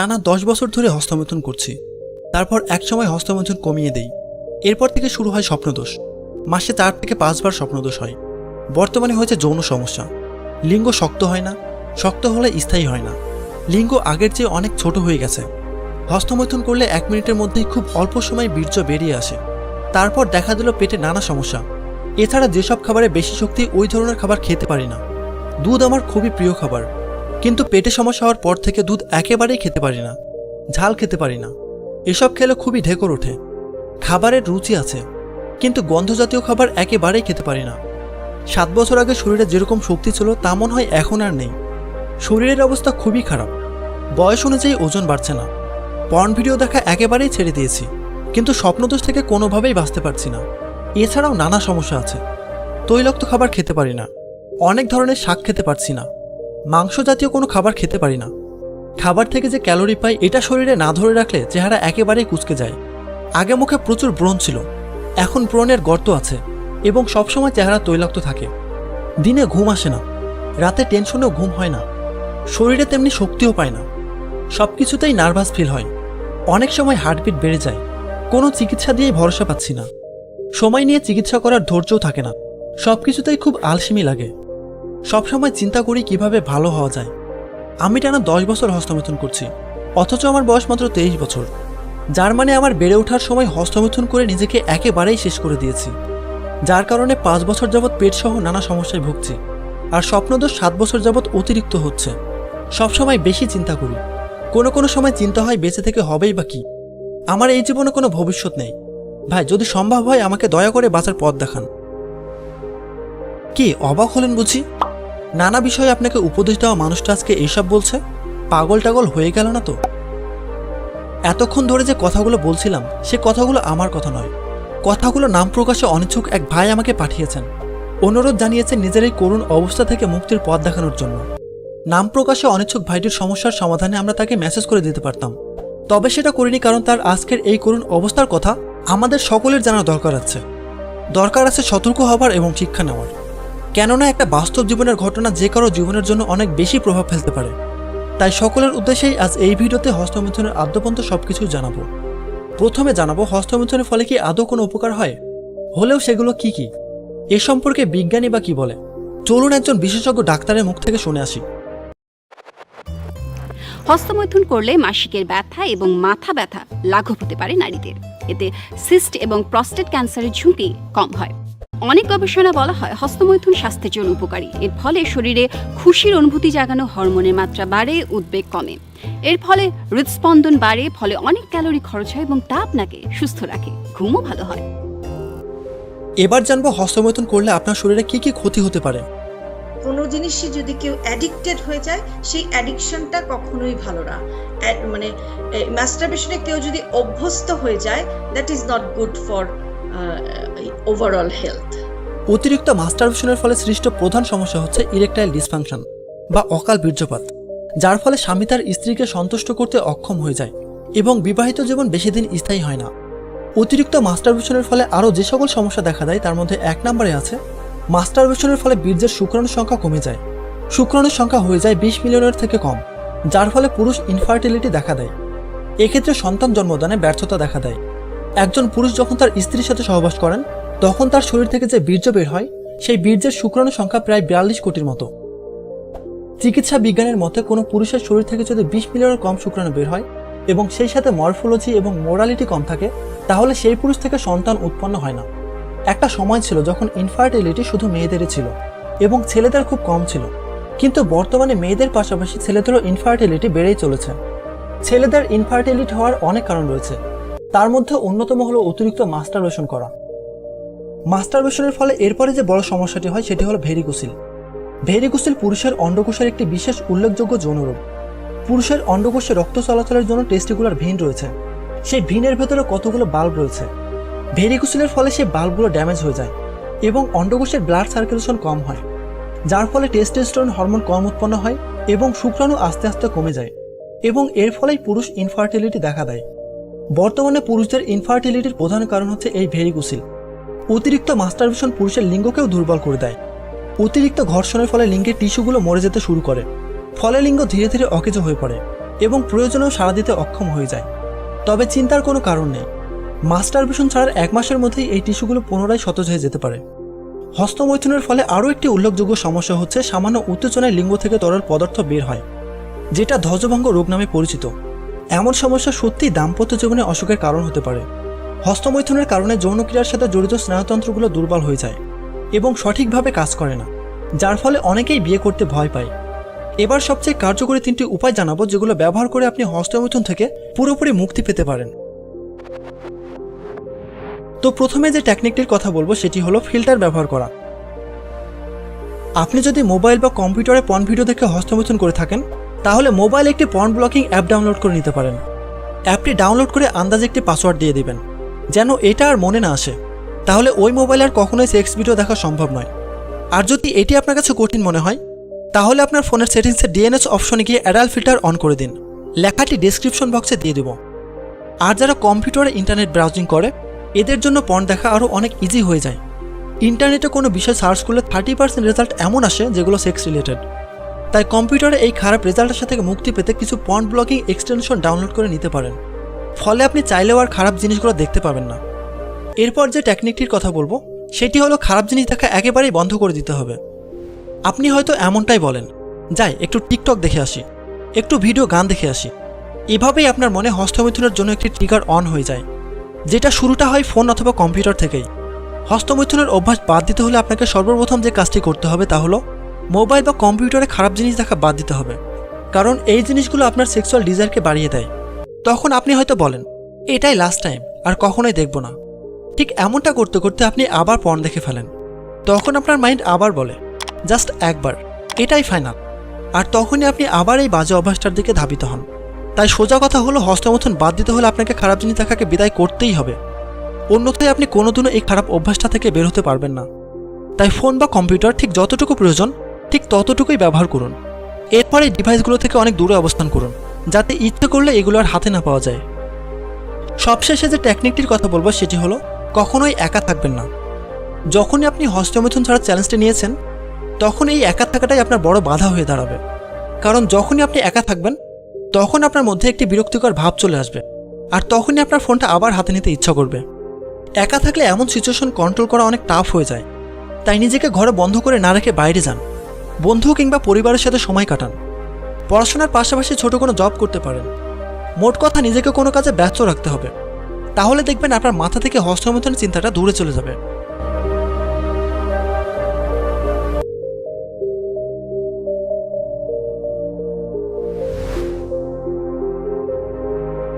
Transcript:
টানা দশ বছর ধরে হস্তমৈথুন করছি। তারপর একসময় হস্তমৈথুন কমিয়ে দেই। এরপর থেকে শুরু হয় স্বপ্নদোষ। মাসে চার থেকে পাঁচবার স্বপ্নদোষ হয়। বর্তমানে হয়েছে যৌন সমস্যা। লিঙ্গ শক্ত হয় না, শক্ত হলে স্থায়ী হয় না। লিঙ্গ আগের চেয়ে অনেক ছোট হয়ে গেছে। হস্তমৈথুন করলে এক মিনিটের মধ্যেই খুব অল্প সময় বীর্য বেরিয়ে আসে। তারপর দেখা দিল পেটে নানা সমস্যা। এছাড়া যেসব খাবারে বেশি শক্তি ওই ধরনের খাবার খেতে পারি না। দুধ আমার খুবই প্রিয় খাবার। কিন্তু পেটে সমস্যা হওয়ার পর থেকে দুধ একেবারেই খেতে পারি না, ঝাল খেতে পারি না। এসব খেলে খুবই ঢেকর ওঠে। খাবারের রুচি আছে, কিন্তু গন্ধজাতীয় খাবার একেবারেই খেতে পারি না। সাত বছর আগে শরীরে যেরকম শক্তি ছিল, তা মনে হয় এখন আর নেই। শরীরের অবস্থা খুবই খারাপ। বয়স অনুযায়ী ওজন বাড়ছে না। পর্ন ভিডিও দেখা একেবারেই ছেড়ে দিয়েছি, কিন্তু স্বপ্নদোষ থেকে কোনোভাবেই বাঁচতে পারছি না। এছাড়াও নানা সমস্যা আছে। তৈলাক্ত খাবার খেতে পারি না। অনেক ধরনের শাক খেতে পারছি না। মাংস জাতীয় কোনো খাবার খেতে পারি না। খাবার থেকে যে ক্যালোরি পাই, এটা শরীরে না ধরে রাখলে চেহারা একেবারেই কুচকে যায়। আগে মুখে প্রচুর ব্রণ ছিল, এখন ব্রণের গর্ত আছে এবং সবসময় চেহারা তৈলাক্ত থাকে। দিনে ঘুম আসে না, রাতে টেনশনেও ঘুম হয় না, শরীরে তেমনি শক্তিও পায় না। সব কিছুতেই নার্ভাস ফিল হয়। অনেক সময় হার্টবিট বেড়ে যায়, কোনো চিকিৎসা দিয়েই ভরসা পাচ্ছি না। সময় নিয়ে চিকিৎসা করার ধৈর্যও থাকে না সব কিছুতেই খুব আলসেমি লাগে। সবসময় চিন্তা করি কীভাবে ভালো হওয়া যায়। আমি টানা দশ বছর হস্তমৈথুন করছি, অথচ আমার বয়স মাত্র তেইশ বছর, যার মানে আমার বেড়ে ওঠার সময় হস্তমৈথুন করে নিজেকে একেবারেই শেষ করে দিয়েছি। যার কারণে পাঁচ বছর যাবৎ পেটসহ নানা সমস্যায় ভুগছি, আর স্বপ্নদোষ সাত বছর যাবৎ অতিরিক্ত হচ্ছে। সবসময় বেশি চিন্তা করি, কোনো কোনো সময় চিন্তা হয় বেঁচে থেকে হবেই বা কি। আমার এই জীবনে কোনো ভবিষ্যৎ নেই। ভাই, যদি সম্ভব হয় আমাকে দয়া করে বাঁচার পথ দেখান। কি, অবাক হলেন বুঝি? নানা বিষয়ে আপনাকে উপদেশ দেওয়া মানুষটা আজকে এইসব বলছে? পাগল টাগল হয়ে গেল না তো? এতক্ষণ ধরে যে কথাগুলো বলছিলাম, সে কথাগুলো আমার কথা নয়। কথাগুলো নাম প্রকাশে অনিচ্ছুক এক ভাই আমাকে পাঠিয়েছেন। অনুরোধ জানিয়েছেন নিজের এই করুণ অবস্থা থেকে মুক্তির পথ দেখানোর জন্য। নাম প্রকাশে অনিচ্ছুক ভাইটির সমস্যার সমাধানে আমরা তাকে মেসেজ করে দিতে পারতাম। তবে সেটা করিনি কারণ তার আজকের এই করুণ অবস্থার কথা আমাদের সকলের জানা দরকার আছে। দরকার আছে সতর্ক হবার এবং শিক্ষা নেওয়ার। কেননা একটা বাস্তব জীবনের ঘটনা যে কারও জীবনের জন্য অনেক বেশি প্রভাব ফেলতে পারে। তাই সকলের উদ্দেশ্যেই আজ এই ভিডিওতে হস্তমিথুনের আদ্যপন্ত সব কিছু জানাব। প্রথমে জানাব, হস্তমিথুনের ফলে কি আদৌ কোনো উপকার হয়? হলেও সেগুলো কি কি? এ সম্পর্কে বিজ্ঞানী বা কি বলে? চলুন একজন বিশেষজ্ঞ ডাক্তারের মুখ থেকে শুনে আসি। হস্তমৈথুন করলে মাসিকের ব্যথা এবং মাথা ব্যথা লাঘব হতে পারে নারীদের। এতে সিস্ট এবং প্রস্টেট ক্যান্সারের ঝুঁকি কম হয়। অনেক গবেষণা বলা হয় হস্তমৈথুন স্বাস্থ্যের জন্য উপকারী। এর ফলে শরীরে খুশির অনুভূতি জাগানো হরমোনের মাত্রা বাড়ে উদ্বেগ কমে। এর ফলে হৃদস্পন্দন বাড়ে ফলে অনেক ক্যালোরি খরচ হয় এবং তা আপনাকে সুস্থ রাখে। ঘুমও ভালো হয়। এবার জানব হস্তমৈথুন করলে আপনার শরীরে কি কি ক্ষতি হতে পারে। কোনো জিনিসই যদি কেউ অ্যাডিক্টেড হয়ে যায় সেই অ্যাডিকশনটা কখনোই ভালো না। মানে ম্যাস্টারবেশনে কেউ যদি অভ্যস্ত হয়ে যায় that is not good for overall health অতিরিক্ত মাস্টারবেশনের ফলে সৃষ্ট প্রধান সমস্যা হচ্ছে ইরেকটাইল ডিসফাংশন বা অকাল বীর্যপাত, যার ফলে স্বামী তার স্ত্রীকে সন্তুষ্ট করতে অক্ষম হয়ে যায় এবং বিবাহিত জীবন বেশি দিন স্থায়ী হয় না। অতিরিক্ত মাস্টারবেশনের ফলে আরও যে সকল সমস্যা দেখা দেয়, তার মধ্যে এক নম্বরে আছে মাস্টারবেশনের ফলে বীর্যের শুক্রাণুর সংখ্যা কমে যায়। শুক্রাণুর সংখ্যা হয়ে যায় বিশ মিলিয়নের থেকে কম, যার ফলে পুরুষ ইনফার্টিলিটি দেখা দেয়। এক্ষেত্রে সন্তান জন্মদানে ব্যর্থতা দেখা দেয়। একজন পুরুষ যখন তার স্ত্রীর সাথে সহবাস করেন, তখন তার শরীর থেকে যে বীর্য বের হয়, সেই বীর্যের শুক্রাণু সংখ্যা প্রায় বিয়াল্লিশ কোটির মতো। চিকিৎসা বিজ্ঞানের মতে কোনো পুরুষের শরীর থেকে যদি বিশ মিলিয়নের কম শুক্রাণু বের হয় এবং সেই সাথে মরফোলজি এবং মোরালিটি কম থাকে, তাহলে সেই পুরুষ থেকে সন্তান উৎপন্ন হয় না। একটা সময় ছিল যখন ইনফার্টিলিটি শুধু মেয়েদেরই ছিল এবং ছেলেদের খুব কম ছিল। কিন্তু বর্তমানে মেয়েদের পাশাপাশি ছেলেদেরও ইনফার্টিলিটি বেড়েই চলেছে। ছেলেদের ইনফার্টিলিটি হওয়ার অনেক কারণ রয়েছে। তার মধ্যে অন্যতম হলো অতিরিক্ত মাস্টারবেশন করা। মাস্টারবেশনের ফলে এরপরে যে বড় সমস্যাটি হয় সেটি হলো ভেরিকুসিল। ভেরিকুসিল পুরুষের অন্ডকোষের একটি বিশেষ উল্লেখযোগ্য যৌনরোগ পুরুষের অন্ডকোষে রক্ত চলাচলের জন্য টেস্টিকুলার ভিন রয়েছে। সেই ভিনের ভেতরে কতগুলো বাল্ব রয়েছে? ভেরিকুসিলের ফলে সেই বাল্বগুলো ড্যামেজ হয়ে যায় এবং অন্ডকোষের ব্লাড সার্কুলেশন কম হয়, যার ফলে টেস্টোস্টেরন হরমোন কম উৎপন্ন হয় এবং শুক্রাণু আস্তে আস্তে কমে যায় এবং এর ফলেই পুরুষ ইনফার্টিলিটি দেখা দেয়। বর্তমানে পুরুষদের ইনফার্টিলিটির প্রধান কারণ হচ্ছে এই ভেরিকুসিল। অতিরিক্ত মাস্টারবেশন পুরুষের লিঙ্গকেও দুর্বল করে দেয়। অতিরিক্ত ঘর্ষণের ফলে লিঙ্গের টিস্যুগুলো মরে যেতে শুরু করে। ফলে লিঙ্গ ধীরে ধীরে অকেজ হয়ে পড়ে এবং প্রয়োজনেও সাড়া দিতে অক্ষম হয়ে যায়। তবে চিন্তার কোনো কারণ নেই। মাস্টারবেশন ছাড়ার এক মাসের মধ্যেই এই টিস্যুগুলো পুনরায় সতেজ হয়ে যেতে পারে। হস্তমৈথুনের ফলে আরও একটি উল্লেখযোগ্য সমস্যা হচ্ছে সামান্য উত্তেজনায় লিঙ্গ থেকে তরল পদার্থ বের হয়, যেটা ধ্বজভঙ্গ রোগ নামে পরিচিত। এমন সমস্যা সত্যিই দাম্পত্য জীবনে অসুখের কারণ হতে পারে। হস্তমৈথুনের কারণে যৌনক্রিয়ার সাথে জড়িত স্নায়ুতন্ত্রগুলো দুর্বল হয়ে যায় এবং সঠিকভাবে কাজ করে না, যার ফলে অনেকেই বিয়ে করতে ভয় পায়। এবার সবচেয়ে কার্যকরী তিনটি উপায় জানাব যেগুলো ব্যবহার করে আপনি হস্তমৈথুন থেকে পুরোপুরি মুক্তি পেতে পারেন। তো প্রথমে যে টেকনিকটির কথা বলব সেটি হলো ফিল্টার ব্যবহার করা। আপনি যদি মোবাইল বা কম্পিউটারে পন ভিডিও দেখে হস্তমৈথুন করে থাকেন তাহলে মোবাইলে একটি পর্ন ব্লকিং অ্যাপ ডাউনলোড করে নিতে পারেন। অ্যাপটি ডাউনলোড করে আন্দাজে একটি পাসওয়ার্ড দিয়ে দিবেন। যেন এটা আর মনে না আসে। তাহলে ওই মোবাইল আর কখনোই সেক্স ভিডিও দেখা সম্ভব নয়। আর যদি এটি আপনার কাছে কঠিন মনে হয়, তাহলে আপনার ফোনের সেটিংসে ডিএনএস অপশনে গিয়ে অ্যাডাল্ট ফিল্টার অন করে দিন। লেখাটি ডেসক্রিপশন বক্সে দিয়ে দেব। আর যারা কম্পিউটারে ইন্টারনেট ব্রাউজিং করে, এদের জন্য পর্ন দেখা আরও অনেক ইজি হয়ে যায়। ইন্টারনেটে কোনো বিষয় সার্চ করলে থার্টি পার্সেন্ট রেজাল্ট এমন আসে যেগুলো সেক্স রিলেটেড তাই কম্পিউটারে এই খারাপ রেজাল্টের সাথে মুক্তি পেতে কিছু পর্ন ব্লকিং এক্সটেনশন ডাউনলোড করে নিতে পারেন। ফলে আপনি চাইলেও আর খারাপ জিনিসগুলো দেখতে পাবেন না। এরপর যে টেকনিকটির কথা বলব, সেটি হলো খারাপ জিনিস দেখা একেবারেই বন্ধ করে দিতে হবে। আপনি হয়তো এমনটাই বলেন, যাই, একটু টিকটক দেখে আসি, একটু ভিডিও গান দেখে আসি। এভাবেই আপনার মনে হস্তমৈথুনের জন্য একটি ট্রিগার অন হয়ে যায়, যেটা শুরুটা হয় ফোন অথবা কম্পিউটার থেকেই। হস্তমৈথুনের অভ্যাস বাদ দিতে হলে আপনাকে সর্বপ্রথম যে কাজটি করতে হবে তা হলো মোবাইল বা কম্পিউটারে খারাপ জিনিস দেখা বাদ দিতে হবে। কারণ এই জিনিসগুলো আপনার সেক্সুয়াল ডিজায়ারকে বাড়িয়ে দেয়। তখন আপনি হয়তো বলেন, এটাই লাস্ট টাইম আর কখনোই দেখব না। ঠিক এমনটা করতে করতে আপনি আবার পর্ন দেখে ফেলেন। তখন আপনার মাইন্ড আবার বলে, জাস্ট একবার, এটাই ফাইনাল আর তখনই আপনি আবার এই বাজে অভ্যাসটার দিকে ধাবিত হন। তাই সোজা কথা হলো, হস্তমথন বাদ দিতে হলে আপনাকে খারাপ জিনিস দেখাকে বিদায় করতেই হবে। অন্যথায় আপনি কোনোদিনও এই খারাপ অভ্যাসটা থেকে বের হতে পারবেন না। তাই ফোন বা কম্পিউটার ঠিক যতটুকু প্রয়োজন ঠিক ততটুকুই ব্যবহার করুন। এরপর ডিভাইসগুলো থেকে অনেক দূরে অবস্থান করুন, যাতে ইচ্ছে করলে এগুলো আর হাতে না পাওয়া যায়। সবশেষে যে টেকনিকটির কথা বলব সেটি হলো, কখনোই একা থাকবেন না। যখনই আপনি হস্তমৈথুন ছাড়ার চ্যালেঞ্জটি নিয়েছেন তখন এই একা থাকাটাই আপনার বড় বাধা হয়ে দাঁড়াবে। কারণ যখনই আপনি একা থাকবেন, তখন আপনার মধ্যে একটি বিরক্তিকর ভাব চলে আসবে, আর তখনই আপনার ফোনটা আবার হাতে নিতে ইচ্ছা করবে। একা থাকলে এমন সিচুয়েশন কন্ট্রোল করা অনেক টাফ হয়ে যায়। তাই নিজেকে ঘরে বন্ধ করে না রেখে বাইরে যান। বন্ধু কিংবা পরিবারের সাথে সময় কাটান। পড়াশোনার পাশাপাশি ছোট কোনো জব করতে পারেন। মোট কথা নিজেকে কোনো কাজে ব্যস্ত রাখতে হবে। তাহলে দেখবেন আপনার মাথা থেকে হস্তমৈথুনের চিন্তাটা দূরে চলে যাবে।